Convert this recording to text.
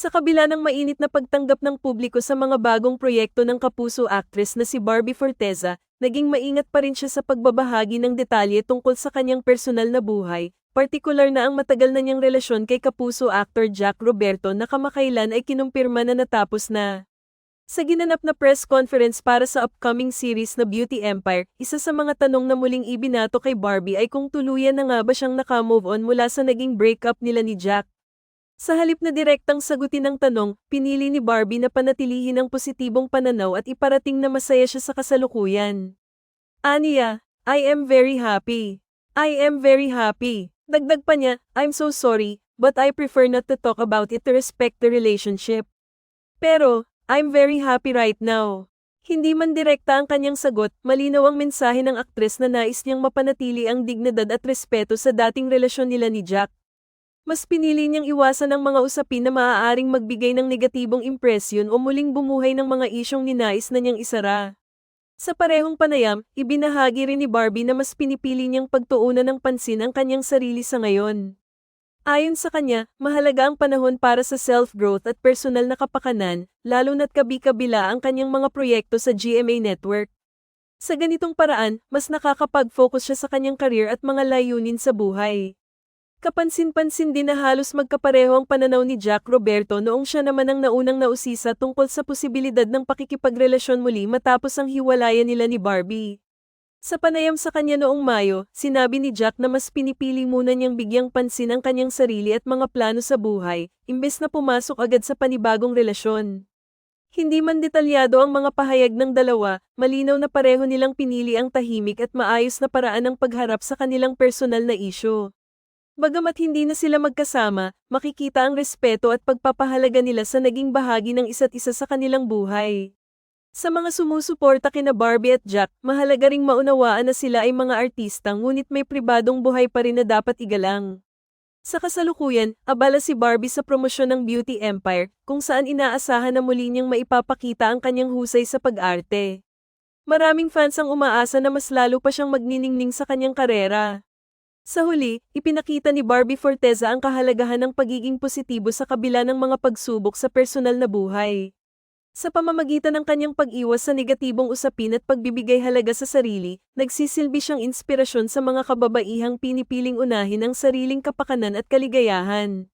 Sa kabila ng mainit na pagtanggap ng publiko sa mga bagong proyekto ng kapuso actress na si Barbie Forteza, naging maingat pa rin siya sa pagbabahagi ng detalye tungkol sa kanyang personal na buhay, partikular na ang matagal na niyang relasyon kay kapuso actor Jack Roberto na kamakailan ay kinumpirma na natapos na. Sa ginanap na press conference para sa upcoming series na Beauty Empire, isa sa mga tanong na muling ibinato kay Barbie ay kung tuluyan na nga ba siyang nakamove on mula sa naging breakup nila ni Jack. Sa halip na direktang sagutin ang tanong, pinili ni Barbie na panatilihin ang positibong pananaw at iparating na masaya siya sa kasalukuyan. Aniya, I am very happy. I am very happy. Dagdag pa niya, I'm so sorry, but I prefer not to talk about it to respect the relationship. Pero, I'm very happy right now. Hindi man direkta ang kanyang sagot, malinaw ang mensahe ng aktres na nais niyang mapanatili ang dignidad at respeto sa dating relasyon nila ni Jack. Mas pinili niyang iwasan ang mga usapin na maaaring magbigay ng negatibong impresyon o muling bumuhay ng mga isyong ninais na niyang isara. Sa parehong panayam, ibinahagi rin ni Barbie na mas pinipili niyang pagtuunan ng pansin ang kanyang sarili sa ngayon. Ayon sa kanya, mahalaga ang panahon para sa self-growth at personal na kapakanan, lalo na't kabi-kabila ang kanyang mga proyekto sa GMA Network. Sa ganitong paraan, mas nakakapag-focus siya sa kanyang karir at mga layunin sa buhay. Kapansin-pansin din na halos magkapareho ang pananaw ni Jack Roberto noong siya naman ang naunang nausisa tungkol sa posibilidad ng pakikipagrelasyon muli matapos ang hiwalayan nila ni Barbie. Sa panayam sa kanya noong Mayo, sinabi ni Jack na mas pinipili muna niyang bigyang pansin ang kanyang sarili at mga plano sa buhay, imbes na pumasok agad sa panibagong relasyon. Hindi man detalyado ang mga pahayag ng dalawa, malinaw na pareho nilang pinili ang tahimik at maayos na paraan ng pagharap sa kanilang personal na isyo. Bagamat hindi na sila magkasama, makikita ang respeto at pagpapahalaga nila sa naging bahagi ng isa't isa sa kanilang buhay. Sa mga sumusuporta kina Barbie at Jack, mahalaga ring maunawaan na sila ay mga artista ngunit may pribadong buhay pa rin na dapat igalang. Sa kasalukuyan, abala si Barbie sa promosyon ng Beauty Empire, kung saan inaasahan na muli niyang maipapakita ang kanyang husay sa pag-arte. Maraming fans ang umaasa na mas lalo pa siyang magniningning sa kanyang karera. Sa huli, ipinakita ni Barbie Forteza ang kahalagahan ng pagiging positibo sa kabila ng mga pagsubok sa personal na buhay. Sa pamamagitan ng kanyang pag-iwas sa negatibong usapin at pagbibigay halaga sa sarili, nagsisilbi siyang inspirasyon sa mga kababaihang pinipiling unahin ang sariling kapakanan at kaligayahan.